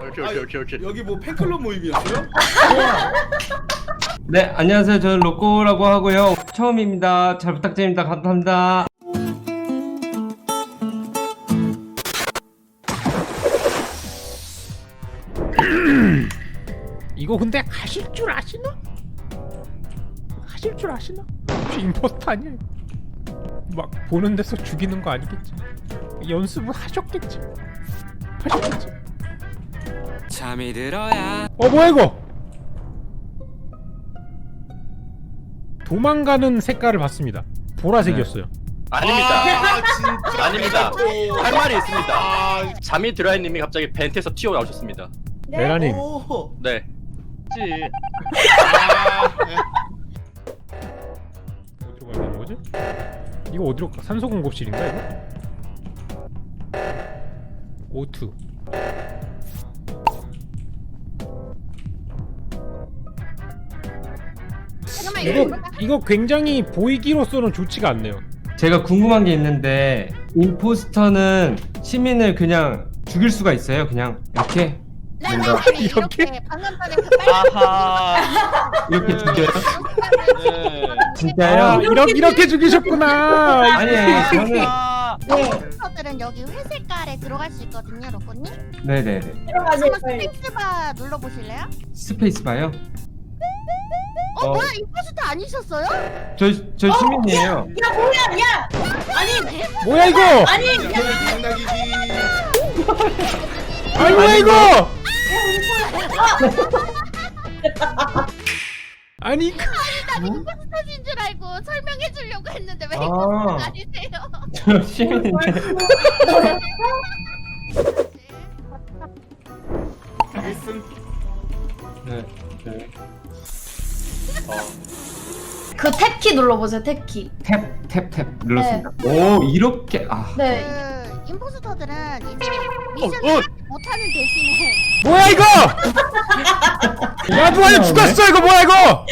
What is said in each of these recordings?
오케이 오케이 오케이 오케이. 여기 뭐 팬클럽 모임이었어요? 네, 안녕하세요. 저는 로꼬라고 하고요. 처음입니다. 잘 부탁드립니다. 감사합니다. 이거 근데 하실 줄 아시나? 하실 줄 아시나? 임포스터 아니에요? 막 보는 데서 죽이는 거 아니겠지? 연습을 하셨겠지? 하셨겠지? 잠이 들어야 어 뭐야 이거? 도망가는 색깔을 봤습니다. 보라색이었어요. 아닙니다. 아 진짜. 아닙니다. 또. 할 말이 있습니다. 아, 잠이 드라이님이 갑자기 벤트에서 튀어 나오셨습니다. 메라님 오. 네. 지. 아, 네. 어디로 가야 되는 거지? 이거 어디로 가? 산소 공급실인가 이거? O2 잠깐만 이거 이거 이거 굉장히 보이기로서는 좋지가 않네요. 제가 궁금한 게 있는데 임포스터는 시민을 그냥 죽일 수가 있어요. 그냥 이렇게 네네네 이렇게? 이렇게 방금 전에 그 빨간 아하. 이렇게 죽여요? 네. 진짜요? 아, 이렇게 이렇게 죽이셨구나. 아니, 저는 아. 몬스터들은 여기 회색깔에 들어갈 수 있거든요, 로꼬님. 네네네. 한번 스페이스바 눌러보실래요? 스페이스 봐요. 어, 어. 뭐야 임포스터 아니셨어요? 저, 저 시민이에요. 뭐야 이거? 아니. 당나귀기. 아니 뭐야 이거? 아니 그- 난 임포스터인 줄 알고 설명해 주려고 했는데 왜 아. 임포스터 아니세요? 저 시민인데. 네. 네. 그 탭키 눌러보세요 탭키 탭, 탭, 탭 눌렀습니다. 오, 이렇게. 아. 네 그 임포스터들은 이제 미션을 어. 못하는 대신에 뭐야 이거? 야 누가 이거 죽였어 이거 뭐야 이거?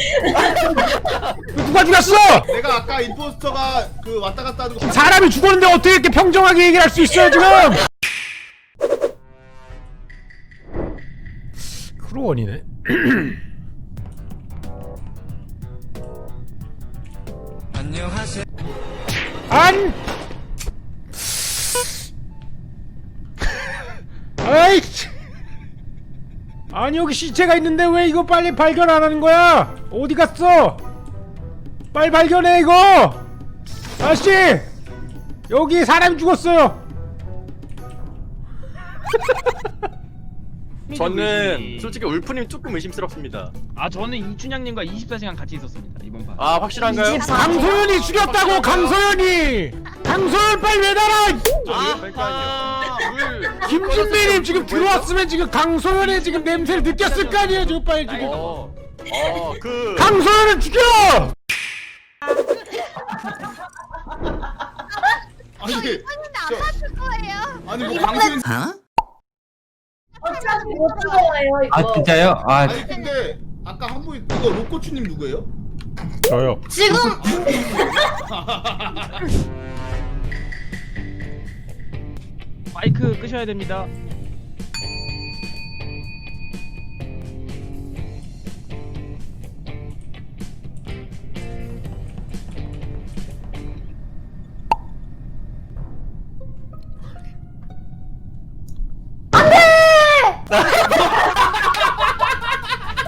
누가 죽였어? 내가 아까 임포스터가 그 왔다 갔다 하는 거. 사람이 죽었는데 어떻게 이렇게 평정하게 얘기를 할 수 있어요 지금? 크루원이네. 안! 아이씨! 아니 여기 시체가 있는데 왜 이거 빨리 발견 안 하는 거야? 어디 갔어? 빨리 발견해 이거! 아씨! 여기 사람이 죽었어요. 저는 솔직히 울프님 조금 의심스럽습니다. 아 저는 이춘향님과 24시간 같이 있었습니다 이번 판. 아 확실한가요? 강소연이 죽였다고 강소연이! 강소연 빨리 매달아! 아하. 김준배님 지금 들어왔으면 지금 강소연의 지금 냄새를 느꼈을 거 아니에요 지금 빨리 지금 어. 어, 그 강소연을 죽여! 아니. 거예요. 아니 뭐 방송. 어 차피 못 들어와요 이거 아, 진짜요? 아, 아니 근데 아까 한 분 이거 로꼬추님 누구예요? 저요 지금 마이크 끄셔야 됩니다.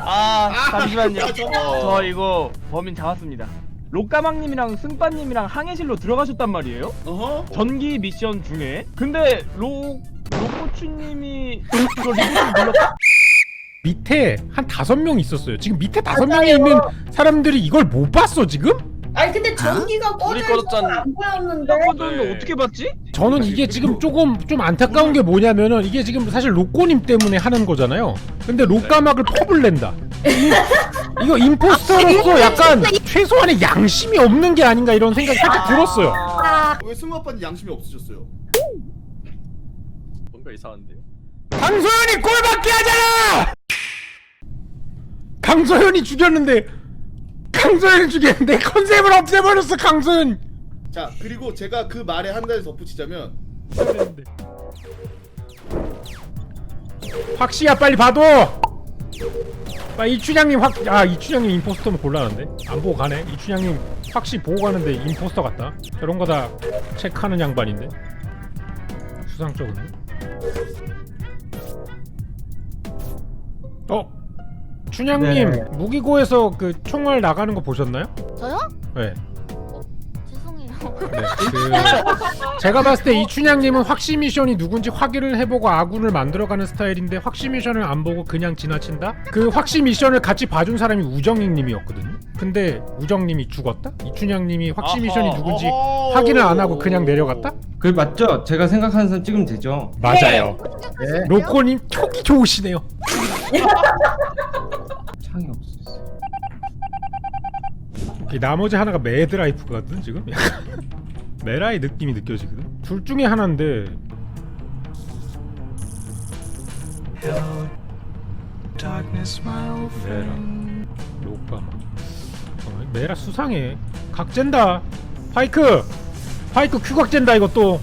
아 잠시만요. 아. 저 이거 범인 잡았습니다. 록가망님이랑 승빠님이랑 항해실로 들어가셨단 말이에요? 어허. 전기 미션 중에. 근데 로 로코추님이 이거 리모컨 눌렀다? 밑에 한 다섯 명 있었어요 지금 밑에 다섯 명이 있는 사람들이 이걸 못 봤어 지금? 아니 근데 전기가 우리 꺼져 있어서 꺼졌잖아. 안 보였는데 꺼졌는데 네. 어떻게 봤지? 저는 이게 지금 조금 좀 안타까운 게 뭐냐면은 이게 지금 사실 로꼬님 때문에 하는 거잖아요 근데 로까막을 컵을 낸다 이거 임포스터로서 약간 최소한의 양심이 없는 게 아닌가 이런 생각이 살짝 들었어요 아왜 승우 아빠는 양심이 없으셨어요? 뭔가 이상한데요. 강소연이 꼴밖에 하잖아! 강소연이 죽였는데 강소연이 죽였는데 컨셉을 없애버렸어 강소연 자 그리고 제가 그 말에 한 가지 덧붙이자면 확시야 빨리 봐도! 아 이춘향님 확 아 이춘향님 임포스터면 곤란한데? 안 보고 가네? 이춘향님 확시 보고 가는데 임포스터 같다? 저런 거 다 체크하는 양반인데? 수상쩍은데 어 춘향님 네. 무기고에서 그 총알 나가는 거 보셨나요? 저요? 네. 죄송해요. 네, 그 제가 봤을 때 이춘향님은 확시 미션이 누군지 확인을 해보고 아군을 만들어가는 스타일인데 확시 미션을 안 보고 그냥 지나친다? 그 확시 미션을 같이 봐준 사람이 우정님이었거든요. 근데 우정님이 죽었다? 이춘향님이 확시 미션이 누군지. 확인을 안 하고 그냥 내려갔다? 그 맞죠? 제가 생각하는 선 찍으면 되죠. 맞아요. 네. 로코님 촉이 좋으시네요. 이 나머지 하나가 매드라이프거든 지금. 메라의 느낌이 느껴지거든. 둘 중에 하나인데. 메라. 로까마 어, 메라 수상해. 각젠다. 파이크! 파이크 큐 각젠다 이것도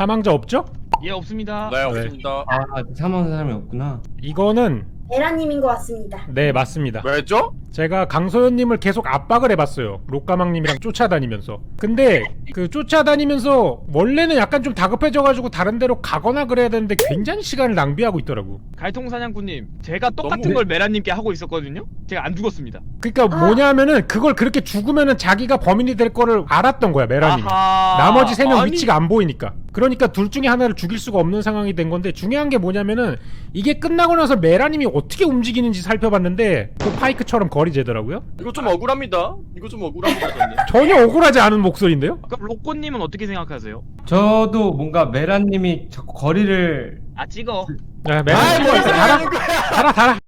사망자 없죠? 예 없습니다. 네 없습니다. 아 사망한 사람이 없구나. 이거는 에라님인 것 같습니다. 네 맞습니다 왜죠? 제가 강소연님을 계속 압박을 해봤어요. 록가망님이랑 쫓아다니면서. 근데 그 쫓아다니면서 원래는 약간 좀 다급해져가지고 다른 데로 가거나 그래야 되는데 굉장히 시간을 낭비하고 있더라고. 갈통 사냥꾼님 제가 똑같은 너무- 걸 메라님께 하고 있었거든요. 제가 안 죽었습니다. 그러니까 아. 뭐냐면은 그걸 그렇게 죽으면은 자기가 범인이 될 거를 알았던 거야 메라님이. 아하. 나머지 세 명 아니, 위치가 안 보이니까. 그러니까 둘 중에 하나를 죽일 수가 없는 상황이 된 건데 중요한 게 뭐냐면은 이게 끝나고 나서 메라님이 어떻게 움직이는지 살펴봤는데 그 파이크처럼 거리 재더라고요. 이거 좀 억울합니다. 이거 좀 억울합니다 저는. 전혀 억울하지 않은 목소리인데요. 그럼 로꼬님은 어떻게 생각하세요? 저도 뭔가 메라님이 자꾸 거리를 아 찍어. 야, 메라. 아이 뭐 달아, 달아, 달아.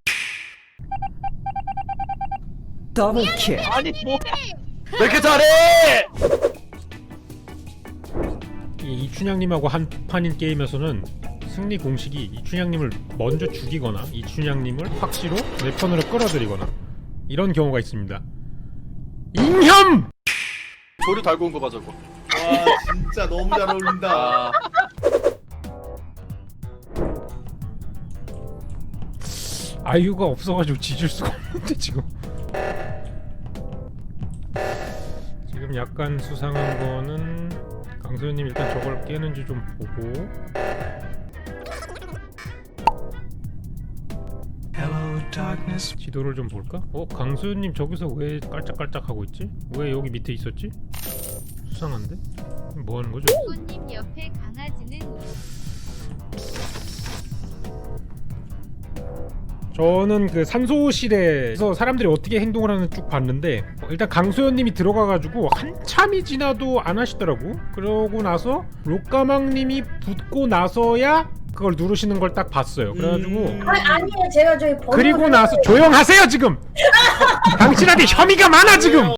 아니 뭐 왜 이렇게 잘해? 이 이춘향님하고 한 판인 게임에서는 승리 공식이 이춘향님을 먼저 죽이거나 이춘향님을 확시로 내 편으로 끌어들이거나 이런 경우가 있습니다. 잉혐! 조류 달고 온 거 봐 저거. 와 진짜 너무 잘 어울린다. 아 아이유가 없어가지고 지질 수가 없는데 지금. 지금 약간 수상한 거는 강소연님 일단 저걸 깨는지 좀 보고 지도를 좀 볼까? 어? 강소연님 저기서 왜 깔짝깔짝 하고 있지? 왜 여기 밑에 있었지? 수상한데? 뭐 하는 거죠? 손님 옆에 강아지는 저는 그 산소실에서 사람들이 어떻게 행동을 하는지 쭉 봤는데 어, 일단 강소연님이 들어가가지고 한참이 지나도 안 하시더라고 그러고 나서 록가망님이 붙고 나서야 그걸 누르시는 걸 딱 봤어요 그래가지고 음. 아니, 아니에요. 제가 번호 그리고 나서 조용하세요 지금 당신한테 혐의가 많아 지금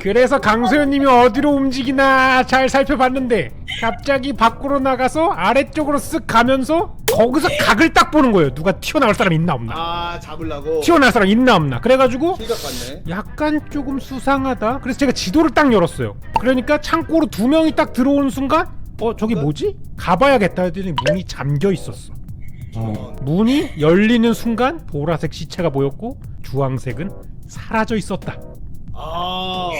그래서 강소연님이 어디로 움직이나 잘 살펴봤는데 갑자기 밖으로 나가서 아래쪽으로 쓱 가면서 거기서 각을 딱 보는 거예요 누가 튀어나올 사람 있나 없나 아 잡으려고. 튀어나올 사람 있나 없나 그래가지고 실각 같네. 약간 조금 수상하다 그래서 제가 지도를 딱 열었어요 그러니까 창고로 두 명이 딱 들어오는 순간 어 저기 뭐지? 가봐야겠다 했더니 문이 잠겨 있었어 어. 문이 열리는 순간 보라색 시체가 보였고 주황색은 사라져 있었다 아.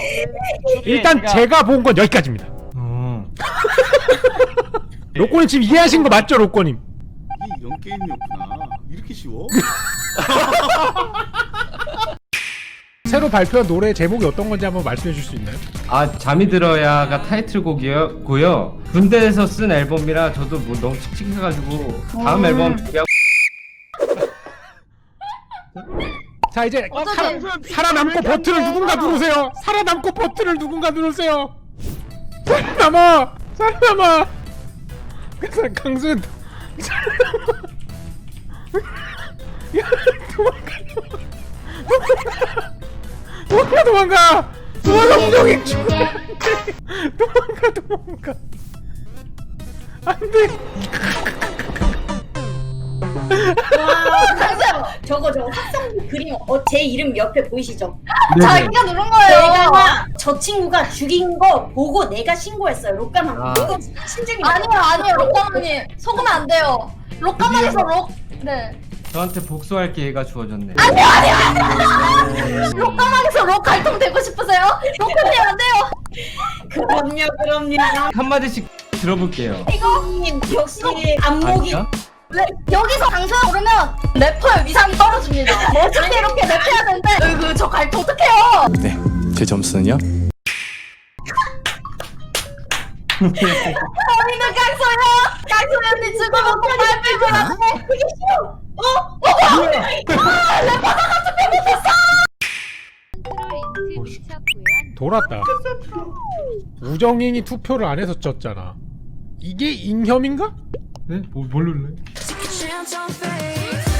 일단 제가- 본 건 여기까지입니다 어. 로꼬님 지금 이해하신 거 맞죠 로꼬님? 이게 이런 게임이었구나. 이렇게 쉬워? 새로 발표한 노래 제목이 어떤 건지 한번 말씀해 줄수 있나요? 아 잠이 들어야가 타이틀곡이고요. 군대에서 쓴 앨범이라 저도 뭐 너무 칙칙해가지고 다음 음. 앨범 준비하고 자 이제 어, 살아, 살아남고 버튼을 누군가? 누르세요 살아남고 버튼을 누군가 누르세요 살아남아 살아남아 그래서 강수현 야 도망가. 도망가. 도망가 도망가. 무정이 죽어 도망가. 도망가. 안돼. 저거 저거 합성 그림 어, 제 이름 옆에 보이시죠? 네네. 자기가 누른 거예요. 내가 저 친구가 죽인 거 보고 내가 신고했어요. 로까만. 아. 이거 신중히 아니요 아니요 로까마님 속으면 안 돼요. 로까마에서 로 네. 저한테 복수할 기회가 주어졌네. 로까마에서 로 갈통 되고 싶으세요? 로까님 안 돼요. 그럼요, 그럼요. 한 마디씩 들어볼게요. 이거 님 역시 안목이 아니야? 네, 여기서 당첨 오르면 래퍼의 위상이 떨어집니다. 멋지게 이렇게 랩해야 되는데 으그 저 갈통 어떡해요? 네, 제 점수는요? 언니는 깡소야. 깡소야 언니 죽어먹고 말 빼고 나한테 그게 싫어. 어? 돌았다. 우정인이 투표를 안 해서 졌잖아. 이게 잉혐인가? 네? 뭐, 뭘 눌러요? Chance on faith.